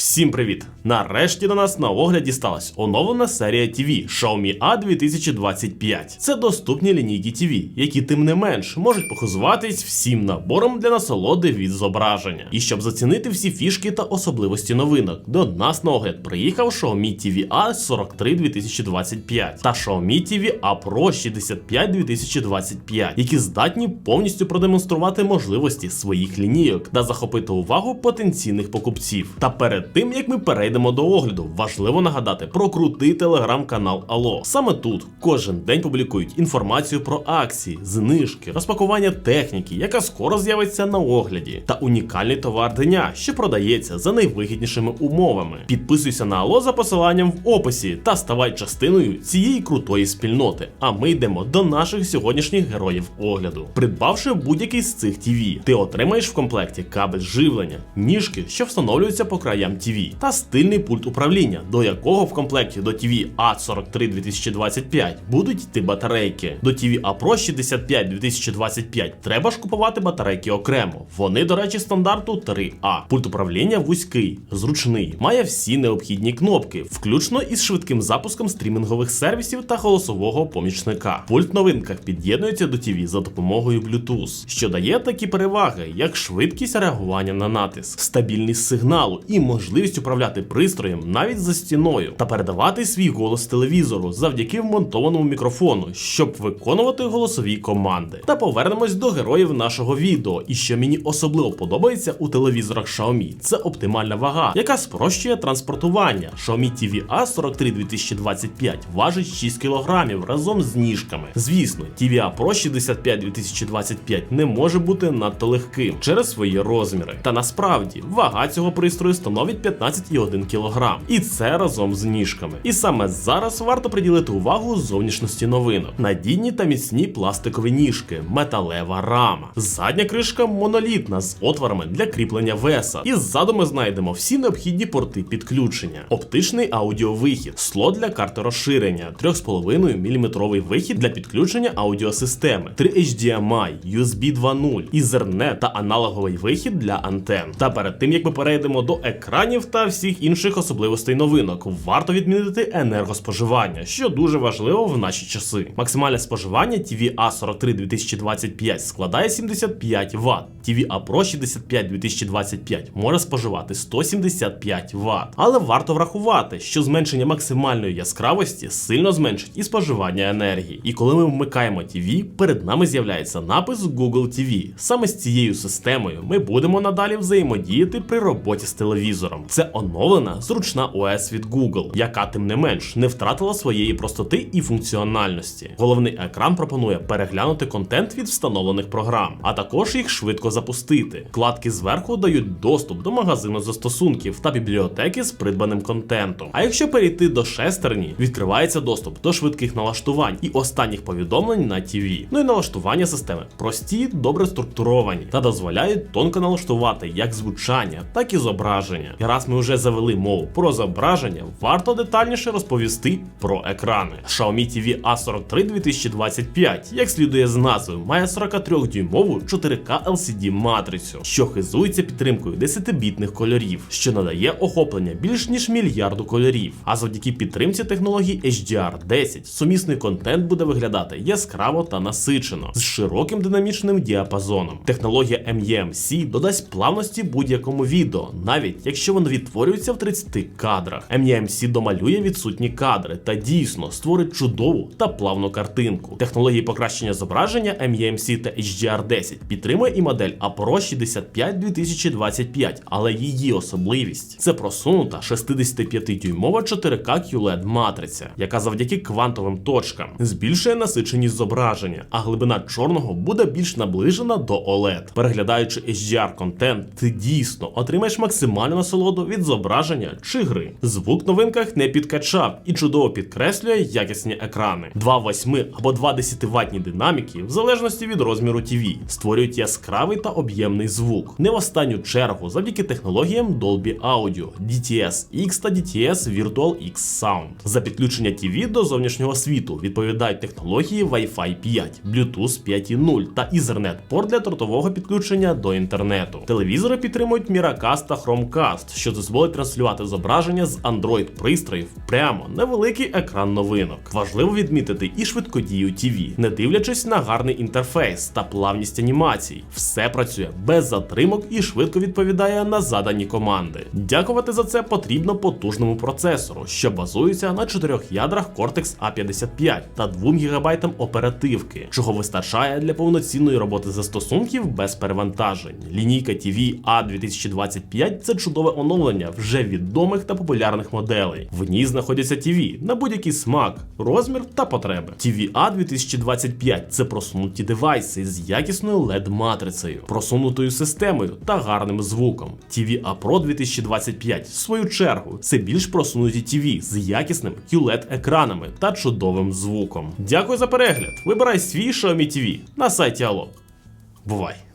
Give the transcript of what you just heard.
Всім привіт! Нарешті до нас на огляд дісталась оновлена серія TV Xiaomi A 2025. Це доступні лінійки TV, які тим не менш можуть похизуватись всім набором для насолоди від зображення. І щоб зацінити всі фішки та особливості новинок, до нас на огляд приїхав Xiaomi TV A 43 2025 та Xiaomi TV A Pro 65 2025, які здатні повністю продемонструвати можливості своїх лінійок та захопити увагу потенційних покупців. Та перед тим як ми перейдемо до огляду, важливо нагадати про крутий телеграм-канал Алло. Саме тут кожен день публікують інформацію про акції, знижки, розпакування техніки, яка скоро з'явиться на огляді, та унікальний товар дня, що продається за найвигіднішими умовами. Підписуйся на Алло за посиланням в описі та ставай частиною цієї крутої спільноти. А ми йдемо до наших сьогоднішніх героїв огляду. Придбавши будь-який з цих TV, ти отримаєш в комплекті кабель живлення, ніжки, що встановлюються по краям TV, та стильний пульт управління, до якого в комплекті до TV A43 2025 будуть йти батарейки. До TV A Pro 65 2025 треба ж купувати батарейки окремо. Вони, до речі, стандарту 3A. Пульт управління вузький, зручний, має всі необхідні кнопки, включно із швидким запуском стрімінгових сервісів та голосового помічника. Пульт новинках під'єднується до TV за допомогою Bluetooth, що дає такі переваги, як швидкість реагування на натиск, стабільність сигналу і можливість управляти пристроєм навіть за стіною та передавати свій голос телевізору завдяки вмонтованому мікрофону, щоб виконувати голосові команди. Та повернемось до героїв нашого відео. І що мені особливо подобається у телевізорах Xiaomi, це оптимальна вага, яка спрощує транспортування. Xiaomi TV A43 2025 важить 6 кг разом з ніжками. Звісно, TV A Pro 65 2025 не може бути надто легким через свої розміри. Та насправді вага цього пристрою становить 15,1 кг. І це разом з ніжками. І саме зараз варто приділити увагу зовнішності новинок. Надійні та міцні пластикові ніжки, металева рама. Задня кришка монолітна з отворами для кріплення веса. І ззаду ми знайдемо всі необхідні порти підключення, оптичний аудіовихід, слот для карти розширення, 3,5 мм вихід для підключення аудіосистеми, 3 HDMI, USB 2.0, Ethernet та аналоговий вихід для антен. Та перед тим як ми перейдемо до екранів та всіх інших особливостей новинок, варто відмітити енергоспоживання, що дуже важливо в наші часи. Максимальне споживання TV A43 2025 складає 75 Вт. TV A Pro 65 2025 може споживати 175 Вт. Але варто врахувати, що зменшення максимальної яскравості сильно зменшить і споживання енергії. І коли ми вмикаємо TV, перед нами з'являється напис Google TV. Саме з цією системою ми будемо надалі взаємодіяти при роботі з телевізором. Це оновлена зручна ОС від Google, яка тим не менш не втратила своєї простоти і функціональності. Головний екран пропонує переглянути контент від встановлених програм, а також їх швидко запустити. Вкладки зверху дають доступ до магазину застосунків та бібліотеки з придбаним контентом. А якщо перейти до шестерні, відкривається доступ до швидких налаштувань і останніх повідомлень на TV. Ну і налаштування системи прості, добре структуровані та дозволяють тонко налаштувати як звучання, так і зображення. І раз ми вже завели мову про зображення, варто детальніше розповісти про екрани. Xiaomi TV A43 2025, як слідує з назви, має 43-дюймову 4К LCD матрицю, що хизується підтримкою 10-бітних кольорів, що надає охоплення більш ніж мільярду кольорів. А завдяки підтримці технології HDR10 сумісний контент буде виглядати яскраво та насичено з широким динамічним діапазоном. Технологія MEMC додасть плавності будь-якому відео, навіть якщо воно відтворюється в 30 кадрах. MEMC домалює відсутні кадри та дійсно створить чудову та плавну картинку. Технології покращення зображення MEMC та HDR10 підтримує і модель APRO 65 2025, але її особливість це просунута 65-дюймова 4К QLED матриця, яка завдяки квантовим точкам збільшує насиченість зображення, а глибина чорного буде більш наближена до OLED. Переглядаючи HDR контент, ти дійсно отримаєш максимальну насолоду від зображення чи гри. Звук в новинках не підкачав і чудово підкреслює якісні екрани. Два 8 або два 10 ватні динаміки, в залежності від розміру TV, створюють яскравий та об'ємний звук. Не в останню чергу завдяки технологіям Dolby Audio, DTS-X та DTS Virtual X Sound. За підключення TV до зовнішнього світу відповідають технології Wi-Fi 5, Bluetooth 5.0 та Ethernet порт для дротового підключення до інтернету. Телевізори підтримують Miracast та Chromecast, що дозволить транслювати зображення з Android пристроїв прямо на великий екран новинок. Важливо відмітити і швидкодію TV, не дивлячись на гарний інтерфейс та плавність анімацій. Все працює без затримок і швидко відповідає на задані команди. Дякувати за це потрібно потужному процесору, що базується на чотирьох ядрах Cortex A55 та 2 ГБ оперативки, чого вистачає для повноцінної роботи застосунків без перевантажень. Лінійка TV A2025 це чудове оновлення вже відомих та популярних моделей. В ній знаходяться TV на будь-який смак, розмір та потреби. TV A2025 це просунуті девайси з якісною LED-матрицею, просунутою системою та гарним звуком. TV A Pro 2025, в свою чергу, це більш просунуті TV з якісним QLED-екранами та чудовим звуком. Дякую за перегляд. Вибирай свій Xiaomi TV на сайті Allo. Бувай!